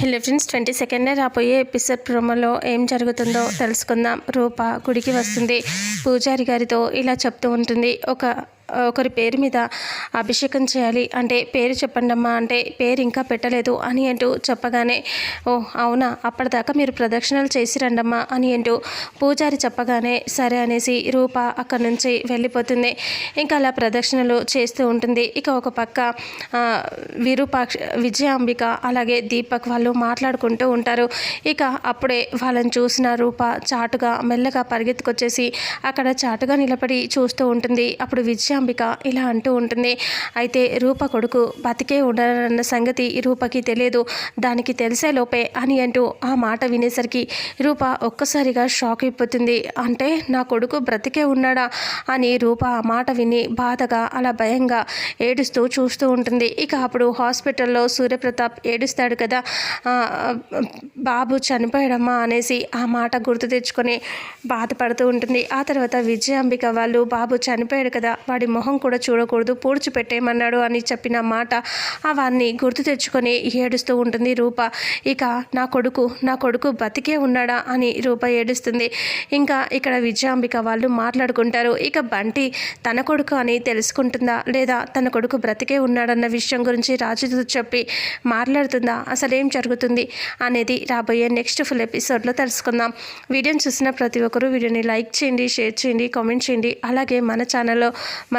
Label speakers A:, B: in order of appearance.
A: Hello friends twenty సెకండే రాబోయే episode ప్రోమోలో ఏం జరుగుతుందో తెలుసుకుందాం. రూప గుడికి వస్తుంది. పూజారి గారితో ఇలా చెప్తూ ఉంటుంది. ఒక ఒకరి పేరు మీద అభిషేకం చేయాలి. అంటే పేరు చెప్పండి అమ్మా అంటే పేరు ఇంకా పెట్టలేదు అని అంటూ చెప్పగానే ఓ అవునా అప్పటిదాకా మీరు ప్రదక్షిణలు చేసి రండమ్మా అని అంటూ పూజారి చెప్పగానే సరే అనేసి రూప అక్కడి నుంచి వెళ్ళిపోతుంది. ఇంకా అలా ప్రదక్షిణలు చేస్తూ ఉంటుంది. ఇక ఒక పక్క విరూపాక్ష విజయాంబిక అలాగే దీపక్ వాళ్ళు మాట్లాడుకుంటూ ఉంటారు. ఇక అప్పుడే వాళ్ళని చూసిన రూప చాటుగా మెల్లగా పరిగెత్తుకొచ్చేసి అక్కడ చాటుగా నిలబడి చూస్తూ ఉంటుంది. అప్పుడు విజయ అంబిక ఇలా అంటూ ఉంటుంది. అయితే రూప కొడుకు బతికే ఉండరన్న సంగతి రూపకి తెలియదు. దానికి తెలిసే లోపే అని అంటూ ఆ మాట వినేసరికి రూప ఒక్కసారిగా షాక్ అయిపోతుంది. అంటే నా కొడుకు బ్రతికే ఉన్నాడా అని రూప ఆ మాట విని బాధగా అలా భయంగా ఏడుస్తూ చూస్తూ ఉంటుంది. ఇక అప్పుడు హాస్పిటల్లో సూర్యప్రతాప్ ఏడుస్తాడు కదా బాబు చనిపోయాడమ్మా అనేసి ఆ మాట గుర్తు తెచ్చుకొని బాధపడుతూ ఉంటుంది. ఆ తర్వాత విజయాంబిక వాళ్ళు బాబు చనిపోయాడు కదా వాడి మొహం కూడా చూడకూడదు పూడ్చిపెట్టేయమన్నాడు అని చెప్పిన మాట అవన్నీ గుర్తు తెచ్చుకొని ఏడుస్తూ ఉంటుంది రూప. ఇక నా కొడుకు నా కొడుకు బతికే ఉన్నాడా అని రూప ఏడుస్తుంది. ఇంకా ఇక్కడ విజయాంబిక వాళ్ళు మాట్లాడుకుంటారు. ఇక బంటి తన కొడుకు అని తెలుసుకుంటుందా? లేదా తన కొడుకు బ్రతికే ఉన్నాడన్న విషయం గురించి రాజుతో చెప్పి మాట్లాడుతుందా? అసలేం జరుగుతుంది అనేది రాబోయే నెక్స్ట్ ఫుల్ ఎపిసోడ్లో తెలుసుకుందాం. వీడియోని చూసిన ప్రతి ఒక్కరూ వీడియోని లైక్ చేయండి షేర్ చేయండి కామెంట్ చేయండి. అలాగే మన ఛానల్లో